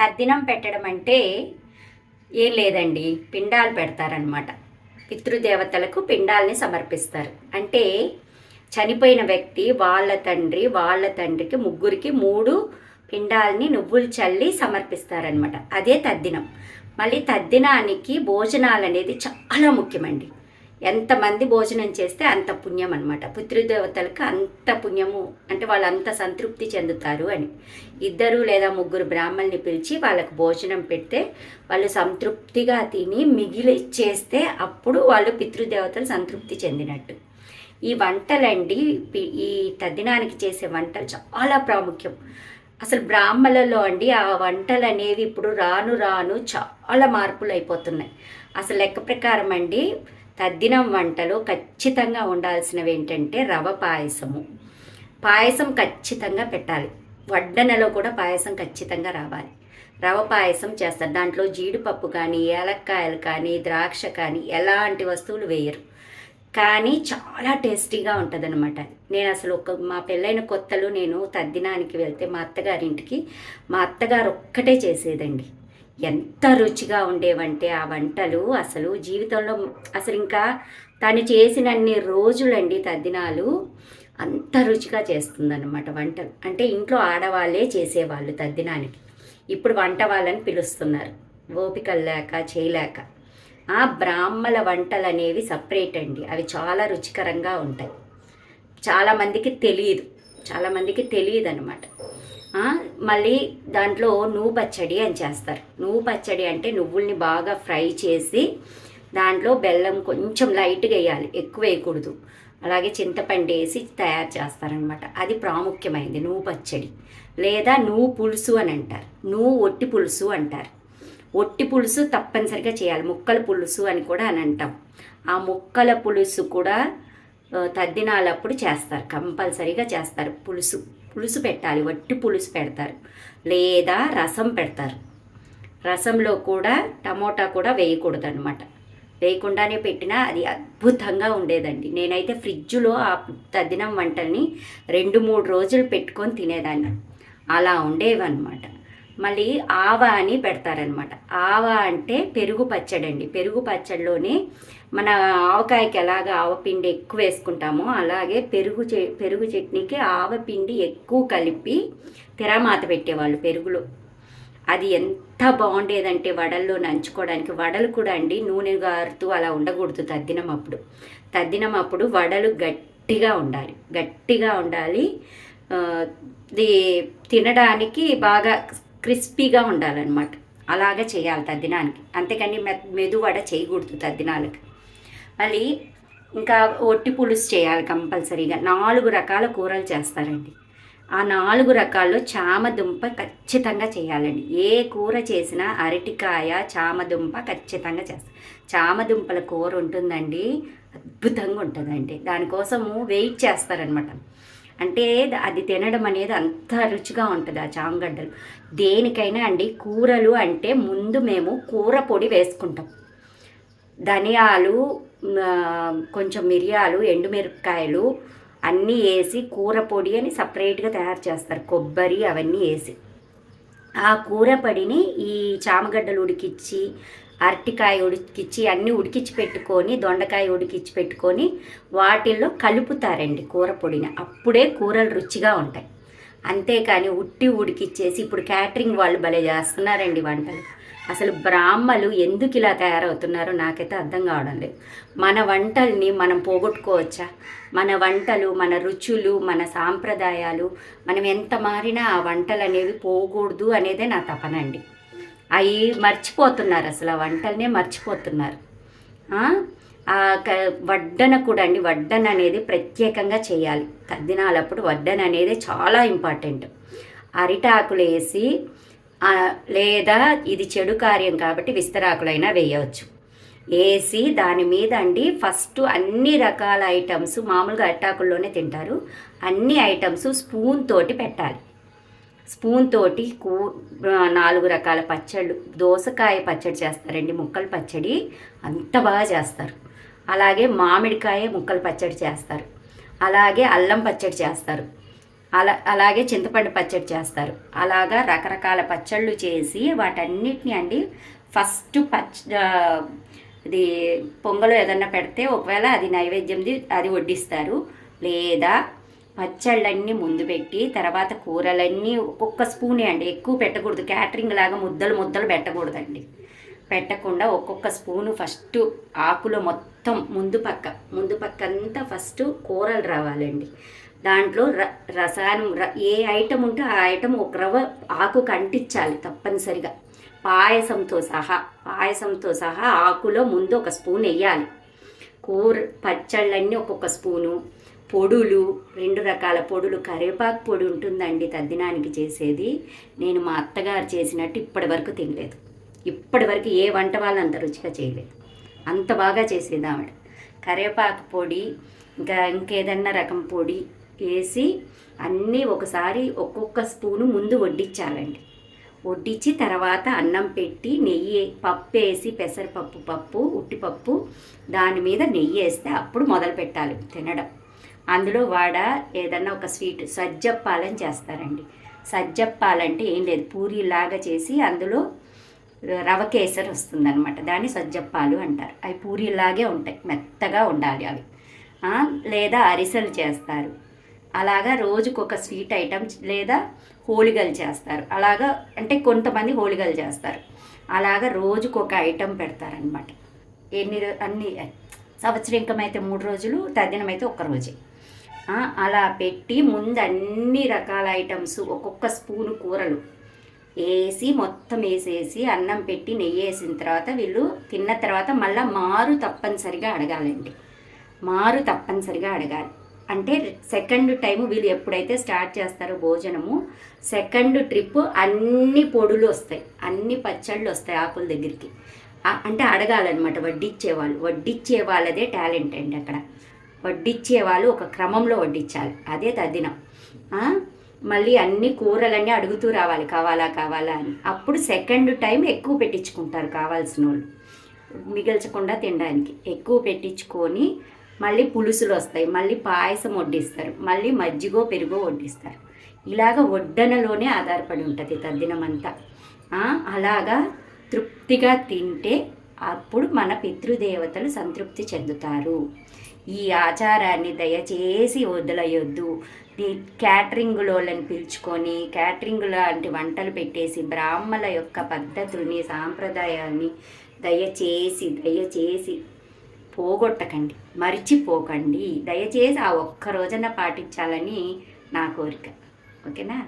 తద్దినం పెట్టడం అంటే ఏం లేదండి పిండాలు పెడతారనమాట పితృదేవతలకు పిండాలని సమర్పిస్తారు. అంటే చనిపోయిన వ్యక్తి వాళ్ళ తండ్రి వాళ్ళ తండ్రికి ముగ్గురికి మూడు పిండాలని నువ్వులు చల్లి సమర్పిస్తారనమాట అదే తద్దినం మళ్ళీ తద్దినానికి భోజనాలు అనేది చాలా ముఖ్యమండి. ఎంతమంది భోజనం చేస్తే అంత పుణ్యం అనమాట పితృదేవతలకు అంత పుణ్యము అంటే వాళ్ళు అంత సంతృప్తి చెందుతారు అని. ఇద్దరు లేదా ముగ్గురు బ్రాహ్మణ్ని పిలిచి వాళ్ళకు భోజనం పెడితే వాళ్ళు సంతృప్తిగా తిని మిగిలి చేస్తే అప్పుడు వాళ్ళు పితృదేవతలు సంతృప్తి చెందినట్టు. ఈ వంటలండి ఈ తద్దినానికి చేసే వంటలు చాలా ప్రాముఖ్యం. అసలు బ్రాహ్మణులలో అండి ఆ వంటలు అనేవి ఇప్పుడు రాను రాను చాలా మార్పులు అయిపోతున్నాయి. అసలు లెక్క ప్రకారం అండి తద్దినం వంటలో ఖచ్చితంగా ఉండాల్సినవి ఏంటంటే రవ పాయసము. పాయసం ఖచ్చితంగా పెట్టాలి. వడ్డనలో కూడా పాయసం ఖచ్చితంగా రావాలి. రవ పాయసం చేస్తారు. దాంట్లో జీడిపప్పు కానీ ఏలక్కాయలు కానీ ద్రాక్ష కానీ ఎలాంటి వస్తువులు వేయరు. కానీ చాలా టేస్టీగా ఉంటుందన్నమాట నేను అసలు ఒక మా పెళ్ళైన కొత్తలో నేను తద్దినానికి వెళ్తే మా అత్తగారింటికి మా అత్తగారు ఒక్కటే చేసేదండి. ఎంత రుచిగా ఉండేవంటే ఆ వంటలు అసలు జీవితంలో అసలు ఇంకా తను చేసినన్ని రోజులండి తద్దినాలు అంత రుచిగా చేస్తుందన్నమాట వంటలు. అంటే ఇంట్లో ఆడవాళ్ళే చేసేవాళ్ళు తద్దినానికి. ఇప్పుడు వంట వాళ్ళని పిలుస్తున్నారు. ఓపికలు లేక చేయలేక. ఆ బ్రాహ్మల వంటలు అనేవి సపరేట్ అండి. అవి చాలా రుచికరంగా ఉంటాయి. చాలామందికి తెలియదు. చాలామందికి తెలియదు అనమాట మళ్ళీ దాంట్లో నువ్వు పచ్చడి అని చేస్తారు. నువ్వు పచ్చడి అంటే నువ్వుల్ని బాగా ఫ్రై చేసి దాంట్లో బెల్లం కొంచెం లైట్గా వేయాలి. ఎక్కువ వేయకూడదు. అలాగే చింతపండు వేసి తయారు చేస్తారనమాట అది ప్రాముఖ్యమైనది నువ్వు పచ్చడి. లేదా నువ్వు పులుసు అని అంటారు. నువ్వు ఒట్టి పులుసు అంటారు. ఒట్టి పులుసు తప్పనిసరిగా చేయాలి. ముక్కల పులుసు అని కూడా అని అంటాం. ఆ ముక్కల పులుసు కూడా తద్దినాలప్పుడు చేస్తారు. కంపల్సరీగా చేస్తారు. పులుసు. పులుసు పెట్టాలి వట్టి పులుసు పెడతారు. లేదా రసం పెడతారు. రసంలో కూడా టమోటా కూడా వేయకూడదు అనమాట వేయకుండానే పెట్టినా అది అద్భుతంగా ఉండేదండి. నేనైతే ఫ్రిడ్జ్లో ఆ తదినం వంటల్ని రెండు మూడు రోజులు పెట్టుకొని తినేదాన్ని. అలా ఉండేవన్నమాట. మళ్ళీ ఆవ అని పెడతారనమాట ఆవ అంటే పెరుగు పచ్చడి అండి పెరుగు పచ్చడిలోనే మన ఆవకాయకి ఎలాగ ఆవపిండి ఎక్కువ వేసుకుంటామో అలాగే పెరుగు చె పెరుగు చట్నీకి ఆవపిండి ఎక్కువ కలిపి తెరమాత పెట్టేవాళ్ళు పెరుగులో. అది ఎంత బాగుండేదంటే వడల్లో నంచుకోవడానికి. వడలు కూడా అండి నూనె గారుతూ అలా ఉండకూడదు తద్దినం అప్పుడు. తద్దినం అప్పుడు వడలు గట్టిగా ఉండాలి. గట్టిగా ఉండాలి. ఇది తినడానికి బాగా క్రిస్పీగా ఉండాలన్నమాట. అలాగే చేయాలి తద్దినానికి. అంతేకాని మె మెదువడ చేయకూడదు తద్దినాలకి. మళ్ళీ ఇంకా ఒట్టి పులుసు చేయాలి కంపల్సరీగా. నాలుగు రకాల కూరలు చేస్తారండి. ఆ నాలుగు రకాల్లో చామదుంప ఖచ్చితంగా చేయాలండి. ఏ కూర చేసినా అరటికాయ చామదుంప ఖచ్చితంగా చేస్తారు చామదుంపల కూర ఉంటుందండి అద్భుతంగా ఉంటుందండి. దానికోసము వెయిట్ చేస్తారనమాట అంటే అది తినడం అనేది అంత రుచిగా ఉంటుంది ఆ చామగడ్డలు దేనికైనా అండి కూరలు అంటే ముందు మేము కూర పొడి వేసుకుంటాం. ధనియాలు కొంచెం మిరియాలు ఎండుమిరపకాయలు అన్నీ వేసి కూర పొడి అని సపరేట్గా తయారు చేస్తారు. కొబ్బరి అవన్నీ వేసి. ఆ కూర పొడిని ఈ చామగడ్డలు ఉడికిచ్చి అరటికాయ ఉడికిచ్చి అన్నీ ఉడికిచ్చి పెట్టుకొని దొండకాయ ఉడికిచ్చి పెట్టుకొని వాటిల్లో కలుపుతారండి కూర పొడిని. అప్పుడే కూరలు రుచిగా ఉంటాయి. అంతేకాని ఉట్టి ఉడికిచ్చేసి ఇప్పుడు క్యాటరింగ్ వాళ్ళు భలే చేస్తున్నారండి వంటలు. అసలు బ్రాహ్మలు ఎందుకు ఇలా తయారవుతున్నారో నాకైతే అర్థం కావడం లేదు. మన వంటల్ని మనం పోగొట్టుకోవచ్చా? మన వంటలు మన రుచులు మన సాంప్రదాయాలు మనం ఎంత మారినా ఆ వంటలు అనేవి పోకూడదు అనేదే నా తపనండి. అవి మర్చిపోతున్నారు అసలు ఆ వంటలనే మర్చిపోతున్నారు. వడ్డన కూడా అండి వడ్డన అనేది ప్రత్యేకంగా చేయాలి. తద్దినాలప్పుడు వడ్డన అనేది చాలా ఇంపార్టెంట్. అరిటాకులు వేసి లేదా ఇది చెడు కార్యం కాబట్టి విస్తరాకులైనా వేయవచ్చు. వేసి దాని మీద అండి ఫస్ట్ అన్ని రకాల ఐటమ్స్ మామూలుగా అరిటాకుల్లోనే తింటారు. అన్ని ఐటమ్స్ స్పూన్ తోటి పెట్టాలి. స్పూన్ తోటి కూ నాలుగు రకాల పచ్చళ్ళు దోసకాయ పచ్చడి చేస్తారండి ముక్కల పచ్చడి అంత బాగా చేస్తారు. అలాగే మామిడికాయ ముక్కల పచ్చడి చేస్తారు. అలాగే అల్లం పచ్చడి చేస్తారు. అలా అలాగే చింతపండు పచ్చడి చేస్తారు. అలాగా రకరకాల పచ్చళ్ళు చేసి వాటన్నిటిని అండి ఫస్ట్ పచ్చ ఇది పొంగలు ఏదన్నా పెడితే ఒకవేళ అది నైవేద్యంది అది వడ్డిస్తారు. లేదా పచ్చళ్ళన్నీ ముందు పెట్టి తర్వాత కూరలన్నీ ఒక్కొక్క స్పూనే అండి. ఎక్కువ పెట్టకూడదు. క్యాటరింగ్ లాగా ముద్దలు ముద్దలు పెట్టకూడదండి. పెట్టకుండా ఒక్కొక్క స్పూను ఫస్ట్ ఆకులో మొత్తం ముందు పక్క ముందు పక్క అంతా ఫస్ట్ కూరలు రావాలండి. దాంట్లో ర రసాయనం ర- ఏ ఐటెం ఉంటే ఆ ఐటమ్ ఒక రవ్వ ఆకు కంటించాలి తప్పనిసరిగా. పాయసంతో సహా పాయసంతో సహా ఆకులో ముందు ఒక స్పూన్ వేయాలి కూర పచ్చళ్ళన్నీ ఒక్కొక్క స్పూను పొడులు రెండు రకాల పొడులు. కరివేపాకు పొడి ఉంటుందండి తద్దినానికి చేసేది. నేను మా అత్తగారు చేసినట్టు ఇప్పటి వరకు తినలేదు. ఇప్పటి వరకు ఏ వంట వాళ్ళు అంత రుచిగా చేయలేదు. అంత బాగా చేసేది ఆవిడ. కరివేపాకు పొడి ఇంకా ఇంకేదన్నా రకం పొడి వేసి అన్నీ ఒకసారి ఒక్కొక్క స్పూను ముందు వడ్డించాలండి వడ్డించి తర్వాత అన్నం పెట్టి నెయ్యి పప్పు వేసి పెసరపప్పు పప్పు ఉట్టిపప్పు దాని మీద నెయ్యి వేస్తే అప్పుడు మొదలు పెట్టాలి తినడం. అందులో వాడ ఏదన్నా ఒక స్వీట్ సజ్జప్పాలని చేస్తారండి. సజ్జప్పాలంటే ఏం లేదు పూరీలాగా చేసి అందులో రవ కేసరి వస్తుందనమాట దాన్ని సజ్జప్పాలు అంటారు. అవి పూరీలాగే ఉంటాయి మెత్తగా ఉండాలి అవి. లేదా అరిసెలు చేస్తారు. అలాగా రోజుకొక స్వీట్ ఐటమ్ లేదా హోళిగలు చేస్తారు. అలాగా అంటే కొంతమంది హోళిగలు చేస్తారు. అలాగా రోజుకొక ఐటెం పెడతారనమాట ఎన్ని అన్ని అన్ని అయితే మూడు రోజులు తద్దినమైతే ఒక్క రోజే. అలా పెట్టి ముందు అన్ని రకాల ఐటమ్స్ ఒక్కొక్క స్పూను కూరలు వేసి మొత్తం వేసేసి అన్నం పెట్టి నెయ్యి వేసిన తర్వాత వీళ్ళు తిన్న తర్వాత మళ్ళీ మారు తప్పనిసరిగా అడగాలండి. మారు తప్పనిసరిగా అడగాలి. అంటే సెకండ్ టైం వీళ్ళు ఎప్పుడైతే స్టార్ట్ చేస్తారో భోజనము సెకండ్ ట్రిప్ అన్ని పొడులు వస్తాయి. అన్ని పచ్చళ్ళు వస్తాయి ఆకుల దగ్గరికి. అంటే అడగాలన్నమాట వడ్డిచ్చే వాళ్ళు. వడ్డిచ్చే వాళ్ళదే టాలెంట్ అండి అక్కడ. వడ్డిచ్చే వాళ్ళు ఒక క్రమంలో వడ్డించాలి అదే తద్దినం. మళ్ళీ అన్ని కూరలన్నీ అడుగుతూ రావాలి. కావాలా కావాలా అని. అప్పుడు సెకండ్ టైం ఎక్కువ పెట్టించుకుంటారు కావాల్సిన వాళ్ళు మిగల్చకుండా తినడానికి. ఎక్కువ పెట్టించుకొని మళ్ళీ పులుసులు వస్తాయి. మళ్ళీ పాయసం వడ్డిస్తారు. మళ్ళీ మజ్జిగో పెరుగో వడ్డిస్తారు. ఇలాగ వడ్డనలోనే ఆధారపడి ఉంటుంది తద్దినం అంతా. అలాగా తృప్తిగా తింటే అప్పుడు మన పితృదేవతలు సంతృప్తి చెందుతారు. ఈ ఆచారాన్ని దయచేసి వదిలేయొద్దు. ఈ క్యాటరింగ్లోళ్ళని పిలుచుకొని క్యాటరింగ్ లాంటి వంటలు పెట్టేసి బ్రాహ్మల యొక్క పద్ధతుల్ని సాంప్రదాయాన్ని దయచేసి దయచేసి పోగొట్టకండి. మరిచిపోకండి. దయచేసి ఆ ఒక్క రోజున పాటించాలని నా కోరిక. ఓకేనా?